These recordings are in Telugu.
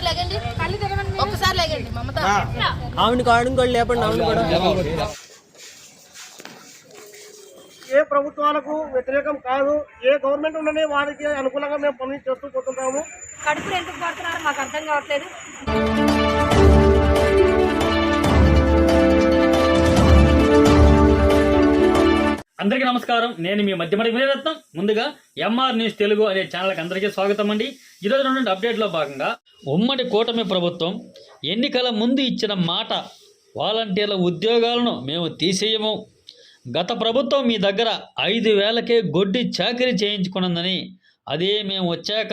ఒక్కసారి లేకండి ఒక్కసారి లేకండి మమత. ఆవిడ కావడం కూడా లేపండి ఆవిడ కూడా. ఏ ప్రభుత్వాలకు వ్యతిరేకం కాదు ఏ గవర్నమెంట్ ఉండని వారికి అనుకూలంగా మేము పనులు చేస్తూ పోతుంటాము. కడుపులు ఎందుకు పడుతున్నారో మాకు అర్థం కావట్లేదు. అందరికీ నమస్కారం. నేను మీ మధ్యమడి వినయరత్నం. ముందుగా ఎంఆర్ న్యూస్ తెలుగు అనే ఛానల్కి అందరికీ స్వాగతం అండి. ఈరోజు నుండి అప్డేట్లో భాగంగా ఉమ్మడి కూటమి ప్రభుత్వం ఎన్నికల ముందు ఇచ్చిన మాట వాలంటీర్ల ఉద్యోగాలను మేము తీసేయము. గత ప్రభుత్వం మీ దగ్గర ఐదు వేలకే గొడ్డి చాకరీ చేయించుకున్నదని అదే మేము వచ్చాక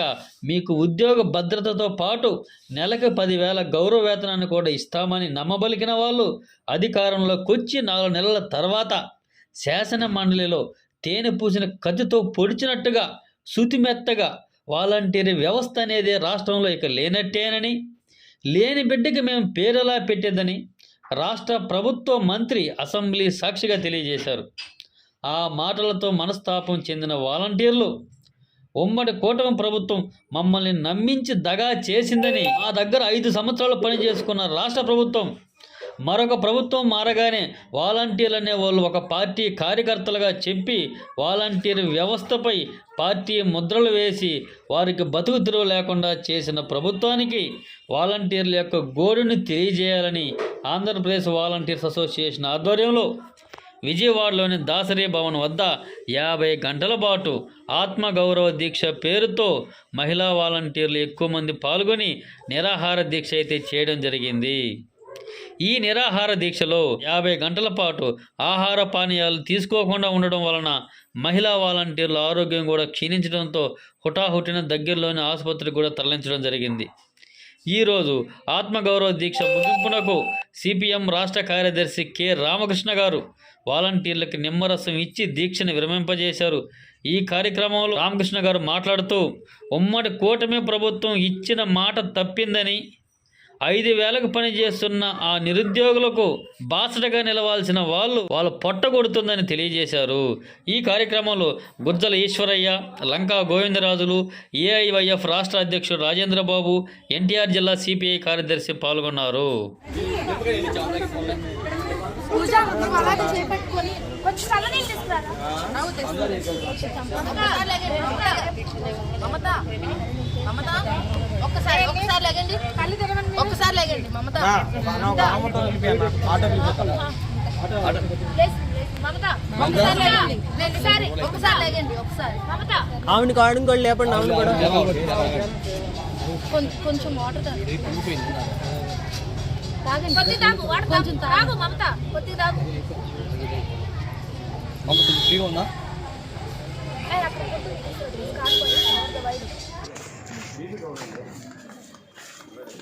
మీకు ఉద్యోగ భద్రతతో పాటు నెలకు పదివేల గౌరవ వేతనాన్ని కూడా ఇస్తామని నమ్మబలికిన వాళ్ళు అధికారంలోకి వచ్చి నాలుగు నెలల తర్వాత శాసన మండలిలో తేనె పూసిన కత్తితో పొడిచినట్టుగా శుతిమెత్తగా వాలంటీర్ వ్యవస్థ అనేది రాష్ట్రంలో ఇక లేనట్టేనని లేని బిడ్డకి మేము పేరెలా పెట్టేదని రాష్ట్ర ప్రభుత్వ మంత్రి అసెంబ్లీ సాక్షిగా తెలియజేశారు. ఆ మాటలతో మనస్తాపం చెందిన వాలంటీర్లు ఉమ్మడి కూటమి ప్రభుత్వం మమ్మల్ని నమ్మించి దగా చేసిందని మా దగ్గర ఐదు సంవత్సరాలు పనిచేసుకున్న రాష్ట్ర ప్రభుత్వం మరొక ప్రభుత్వం మారగానే వాలంటీర్లు అనే వాళ్ళు ఒక పార్టీ కార్యకర్తలుగా చెప్పి వాలంటీర్ వ్యవస్థపై పార్టీ ముద్రలు వేసి వారికి బతుకు తెరువు లేకుండా చేసిన ప్రభుత్వానికి వాలంటీర్ల యొక్క గోడుని తెలియజేయాలని ఆంధ్రప్రదేశ్ వాలంటీర్స్ అసోసియేషన్ ఆధ్వర్యంలో విజయవాడలోని దాసరి భవన్ వద్ద యాభై గంటల పాటు ఆత్మగౌరవ దీక్ష పేరుతో మహిళా వాలంటీర్లు ఎక్కువ మంది పాల్గొని నిరాహార దీక్ష అయితే చేయడం జరిగింది. ఈ నిరాహార దీక్షలో యాభై గంటల పాటు ఆహార పానీయాలు తీసుకోకుండా ఉండడం వలన మహిళా వాలంటీర్ల ఆరోగ్యం కూడా క్షీణించడంతో హుటాహుటిన దగ్గరలోని ఆసుపత్రికి కూడా తరలించడం జరిగింది. ఈరోజు ఆత్మగౌరవ దీక్ష ముగింపునకు సిపిఎం రాష్ట్ర కార్యదర్శి కె. రామకృష్ణ గారు వాలంటీర్లకు నిమ్మరసం ఇచ్చి దీక్షను విరమింపజేశారు. ఈ కార్యక్రమంలో రామకృష్ణ గారు మాట్లాడుతూ ఉమ్మడి కూటమి ప్రభుత్వం ఇచ్చిన మాట తప్పిందని ఐదు వేలకు పనిచేస్తున్న ఆ నిరుద్యోగులకు బాసటగా నిలవాల్సిన వాళ్ళు వాళ్ళు పొట్ట కొడుతుందని తెలియజేశారు. ఈ కార్యక్రమంలో గుజ్జల ఈశ్వరయ్య లంకా గోవిందరాజులు ఏఐవైఎఫ్ రాష్ట్ర అధ్యక్షుడు రాజేంద్రబాబు ఎన్టీఆర్ జిల్లా సిపిఐ కార్యదర్శి పాల్గొన్నారు. ఒక్కసారి ఒక్కసారి ఒకసారి మమత ఆవిడ కావడం కూడా లేపండి ఆవిడ కూడా కొంచెం వాటర్ తాగండి తాగు తాగు తాగు మమత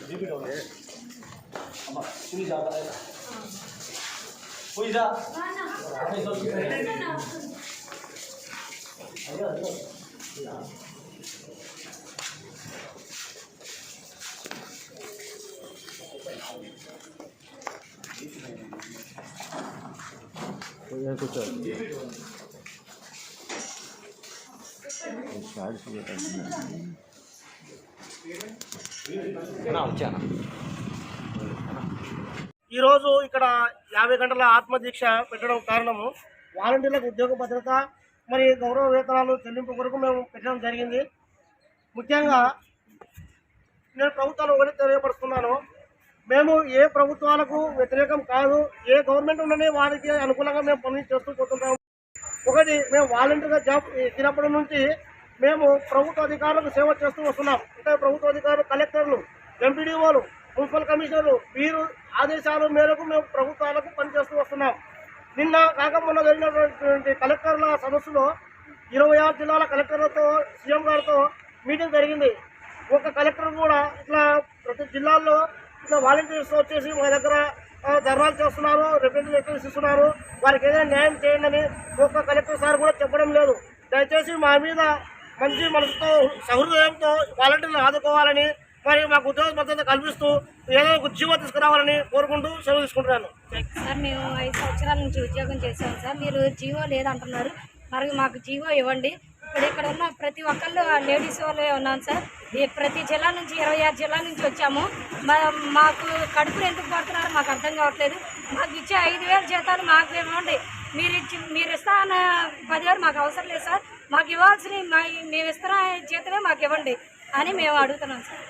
一个小时，好吗？兄家不来啥？回去。哎呀，这，哎呀。我也不整。全世界都是。ఈరోజు ఇక్కడ యాభై గంటల ఆత్మదీక్ష పెట్టడం కారణము. వాలంటీర్లకు ఉద్యోగ భద్రత మరి గౌరవ వేతనాలు చెల్లింపు కొరకు మేము పెట్టడం జరిగింది. ముఖ్యంగా నేను ప్రభుత్వాలు ఒకటి తెలియపడుతున్నాను మేము ఏ ప్రభుత్వాలకు వ్యతిరేకం కాదు ఏ గవర్నమెంట్ ఉన్నది వారికి అనుకూలంగా మేము పనులు చేస్తూ పోతుంటాము. ఒకటి మేము వాలంటీర్గా జాబ్ ఎక్కినప్పటి నుంచి మేము ప్రభుత్వ అధికారులకు సేవ చేస్తూ వస్తున్నాం. అంటే ప్రభుత్వ అధికారులు కలెక్టర్లు ఎంపీడీఓలు మున్సిపల్ కమిషనర్లు వీరు ఆదేశాల మేరకు మేము ప్రభుత్వాలకు పనిచేస్తూ వస్తున్నాం. నిన్న కాకమున్న జరిగినటువంటి కలెక్టర్ల సదస్సులో ఇరవై ఆరు జిల్లాల కలెక్టర్లతో సీఎం గారితో మీటింగ్ జరిగింది. ఒక కలెక్టర్ కూడా ఇట్లా ప్రతి జిల్లాల్లో ఇట్లా వాలంటీర్స్ వచ్చేసి మా దగ్గర ధర్నాలు చేస్తున్నారు రిప్రజెంటేటివ్స్ ఇస్తున్నారు. వారికి ఏదైనా న్యాయం చేయండి అని ఒక్క కలెక్టర్ సార్ కూడా చెప్పడం లేదు. దయచేసి మా మీద మంచి మనసుతో సహృదయంతో వాలంటీర్లు ఆదుకోవాలని మరి మాకు ఉద్యోగ భద్రత కల్పిస్తూ ఏదో ఒక ఉద్యోగం తీసుకురావాలని కోరుకుంటూ సెలవు తీసుకుంటున్నాను. సార్ మేము ఐదు సంవత్సరాల నుంచి ఉద్యోగం చేసాము సార్. మీరు జీవో లేదంటున్నారు. మరి మాకు జీవో ఇవ్వండి. ఇప్పుడు ఇక్కడ ఉన్న ప్రతి ఒక్కళ్ళు లేడీస్ వాళ్ళే ఉన్నాను సార్. ప్రతి జిల్లా నుంచి ఇరవై ఆరు జిల్లా నుంచి వచ్చాము. మా- మాకు కడుపులు ఎందుకు పడుతున్నారో మాకు అర్థం కావట్లేదు. మాకు ఇచ్చే ఐదు వేల జీతాలు మాకు ఇవ్వండి మీరు ఇచ్చి మీరు ఇస్తా అన్న పదివేలు మాకు అవసరం లేదు సార్. మాకు ఇవ్వాల్సిన మేము ఇస్తున్న జీతమే మాకు ఇవ్వండి అని మేము అడుగుతున్నాం సార్.